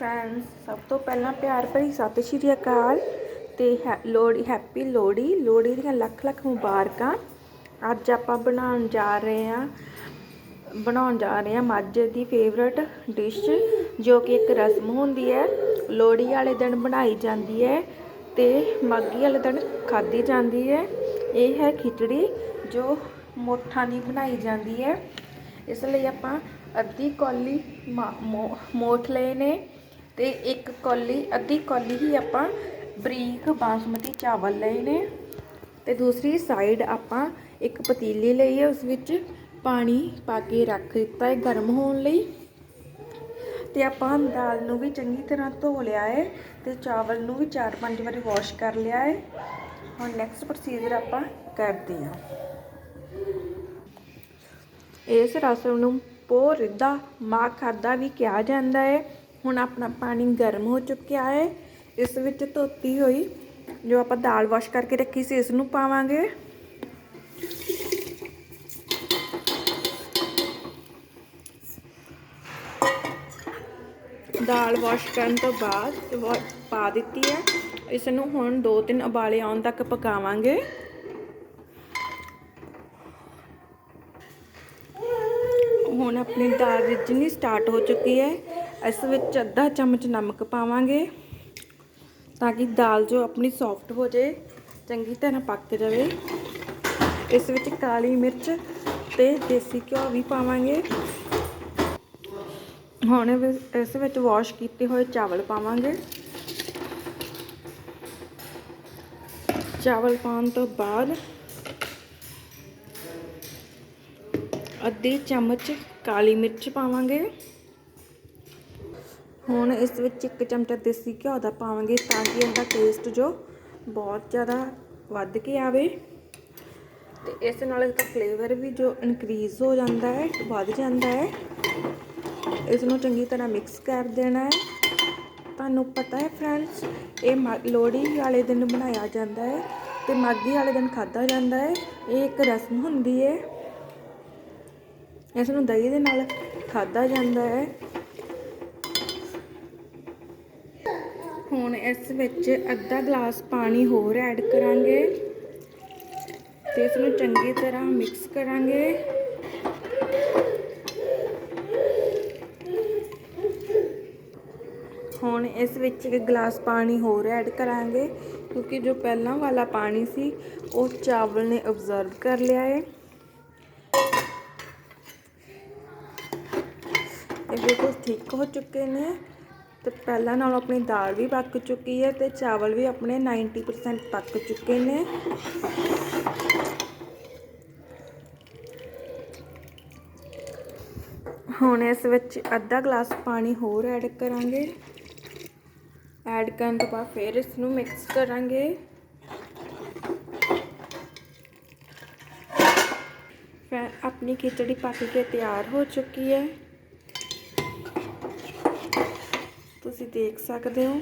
Friends, ਸਭ ਤੋਂ ਪਹਿਲਾਂ ਪਿਆਰ ਭਰੀ ਸਤਿ ਸ਼੍ਰੀ ਅਕਾਲ ਤੇ ਹੈ- ਲੋਹੜੀ ਹੈਪੀ ਲੋਹੜੀ ਲੋਹੜੀ ਦੀਆਂ ਲੱਖ ਲੱਖ ਮੁਬਾਰਕਾਂ। ਅੱਜ ਆਪਾਂ ਬਣਾਉਣ ਜਾ ਰਹੇ ਹਾਂ, ਬਣਾਉਣ ਜਾ ਰਹੇ ਹਾਂ ਮਾਝੇ ਦੀ ਫੇਵਰਟ ਡਿਸ਼ ਜੋ ਕਿ ਇੱਕ ਰਸਮ ਹੁੰਦੀ ਹੈ। ਲੋਹੜੀ ਵਾਲੇ ਦਿਨ ਬਣਾਈ ਜਾਂਦੀ ਹੈ ਤੇ ਮਾਘੀ ਵਾਲੇ ਦਿਨ ਖਾਧੀ ਜਾਂਦੀ ਹੈ। ਇਹ ਹੈ ਖਿਚੜੀ, ਜੋ ਮੋਠਾਂ ਦੀ ਬਣਾਈ ਜਾਂਦੀ ਹੈ। ਇਸ ਲਈ ਆਪਾਂ ਅੱਧੀ ਕੌਲੀ ਮਾ- ਮੋ- ਮੋਠ ਲਏ ਨੇ। ਤੇ ਇੱਕ ਕੌਲੀ, ਅੱਧੀ ਕੌਲੀ ਹੀ ਆਪਾਂ ਬਰੀਕ ਬਾਸਮਤੀ ਚਾਵਲ ਲਏ ਨੇ। ਤੇ ਦੂਸਰੀ ਸਾਈਡ ਆਪਾਂ ਇੱਕ ਪਤੀਲੀ ਲਈ ਹੈ, ਉਸ ਵਿੱਚ ਪਾਣੀ ਪਾ ਕੇ ਰੱਖ ਦਿੱਤਾ ਹੈ ਗਰਮ ਹੋਣ ਲਈ। ਤੇ ਆਪਾਂ ਦਾਲ ਨੂੰ ਵੀ ਚੰਗੀ ਤਰ੍ਹਾਂ ਧੋ ਲਿਆ ਹੈ ਤੇ ਚਾਵਲ ਨੂੰ ਵੀ 4-5 ਵਾਰੀ ਵਾਸ਼ ਕਰ ਲਿਆ ਹੈ। ਹੁਣ ਨੈਕਸਟ ਪ੍ਰੋਸੀਜਰ ਆਪਾਂ ਕਰਦੇ ਹਾਂ। ਇਸ ਰਸਮ ਨੂੰ ਪੋ ਰਿੱਧਾ ਮਾਂ ਖਾਦਾ ਵੀ ਕਿਹਾ ਜਾਂਦਾ ਹੈ। ਹੁਣ ਆਪਣਾ ਪਾਣੀ ਗਰਮ ਹੋ ਚੁੱਕਿਆ ਹੈ। ਇਸ ਵਿੱਚ ਧੋਤੀ ਹੋਈ, ਜੋ ਆਪਾਂ ਦਾਲ ਵਾਸ਼ ਕਰਕੇ ਰੱਖੀ ਸੀ ਇਸ ਨੂੰ ਪਾਵਾਂਗੇ। ਦਾਲ ਵਾਸ਼ ਕਰਨ ਤੋਂ ਬਾਅਦ ਵਾ- ਪਾ ਦਿੱਤੀ ਹੈ। ਇਸ ਨੂੰ ਹੁਣ 2-3 ਉਬਾਲੇ ਆਉਣ ਤੱਕ ਪਕਾਵਾਂਗੇ। ਹੁਣ ਆਪਣੀ ਦਾਲ ਰਿੱਝਣੀ ਸਟਾਰਟ ਹੋ ਚੁੱਕੀ ਹੈ। ਇਸ ਵਿੱਚ ਅੱਧਾ ਚਮਚ ਨਮਕ ਪਾਵਾਂਗੇ ਤਾਂ ਕਿ ਦਾਲ ਜੋ ਆਪਣੀ ਸੌਫਟ ਹੋ ਜਾਏ, ਚੰਗੀ ਤਰ੍ਹਾਂ ਪੱਕ ਜਾਵੇ। ਇਸ ਵਿੱਚ ਕਾਲੀ ਮਿਰਚ ਤੇ ਦੇਸੀ ਘਿਓ ਵੀ ਪਾਵਾਂਗੇ। ਹੁਣ ਇਸ ਵਿੱਚ ਵਾਸ਼ ਕੀਤੇ ਹੋਏ ਚਾਵਲ ਪਾਵਾਂਗੇ। ਚਾਵਲ ਪਾਉਣ ਤੋਂ ਬਾਅਦ ਅੱਧੀ ਚਮਚ ਕਾਲੀ ਮਿਰਚ ਪਾਵਾਂਗੇ। ਹੁਣ ਇਸ ਵਿੱਚ ਇੱਕ ਚਮਚਾ ਦੇਸੀ ਘਿਓ ਦਾ ਪਾਵਾਂਗੇ ਤਾਂ ਕਿ ਇਹਦਾ ਟੇਸਟ ਜੋ ਬਹੁਤ ਜ਼ਿਆਦਾ ਵੱਧ ਕੇ ਆਵੇ। ਤੇ ਇਸ ਨਾਲ ਇਸਦਾ ਫਲੇਵਰ ਵੀ ਜੋ ਇਨਕਰੀਜ਼ ਹੋ ਜਾਂਦਾ ਹੈ, ਵੱਧ ਜਾਂਦਾ ਹੈ। ਇਸ ਨੂੰ ਚੰਗੀ ਤਰ੍ਹਾਂ ਮਿਕਸ ਕਰ ਦੇਣਾ ਹੈ। ਤੁਹਾਨੂੰ ਪਤਾ ਹੈ ਫਰੈਂਡਸ ਇਹ ਮਾ- ਲੋਹੜੀ ਵਾਲੇ ਦਿਨ ਬਣਾਇਆ ਜਾਂਦਾ ਹੈ ਤੇ ਮਾਘੀ ਵਾਲੇ ਦਿਨ ਖਾਧਾ ਜਾਂਦਾ ਹੈ। ਇਹ ਇੱਕ ਰਸਮ ਹੁੰਦੀ ਹੈ। ਇਸ ਨੂੰ ਦਹੀਂ ਦੇ ਨਾਲ ਖਾਧਾ ਜਾਂਦਾ ਹੈ। ਹੁਣ ਇਸ ਵਿੱਚ ਅੱਧਾ ਗਲਾਸ ਪਾਣੀ ਹੋਰ ਐਡ ਕਰਾਂਗੇ ਤੇ ਇਸ ਨੂੰ ਚੰਗੀ ਤਰ੍ਹਾਂ ਮਿਕਸ ਕਰਾਂਗੇ। ਹੁਣ ਇਸ ਵਿੱਚ ਇੱਕ ਗਲਾਸ ਪਾਣੀ ਹੋਰ ਐਡ ਕਰਾਂਗੇ ਕਿਉਂਕਿ ਜੋ ਪਹਿਲਾਂ ਵਾਲਾ ਪਾਣੀ ਸੀ, ਉਹ ਚਾਵਲ ਨੇ ਅਬਜ਼ਰਵ ਕਰ ਲਿਆ ਹੈ ਇਹ ਬਿਲਕੁਲ ਠੀਕ ਹੋ ਚੁੱਕੇ ਨੇ। ਤੇ ਪਹਿਲਾਂ ਨਾਲੋਂ ਆਪਣੀ ਦਾਲ ਵੀ ਪੱਕ ਚੁੱਕੀ ਹੈ ਤੇ ਚਾਵਲ ਵੀ ਆਪਣੇ 90% ਪੱਕ ਚੁੱਕੇ ਨੇ। ਹੁਣ ਇਸ ਵਿੱਚ ਅੱਧਾ ਗਲਾਸ ਪਾਣੀ ਹੋਰ ਐਡ ਕਰਾਂਗੇ। ਐਡ ਕਰਨ ਤੋਂ ਬਾਅਦ ਫਿਰ ਇਸ ਨੂੰ ਮਿਕਸ ਕਰਾਂਗੇ। ਫਿਰ ਆਪਣੀ ਖਿਚੜੀ ਪੱਕ ਕੇ ਤਿਆਰ ਹੋ ਚੁੱਕੀ ਹੈ। ਤੁਸੀਂ ਦੇਖ ਸਕਦੇ ਹੋ।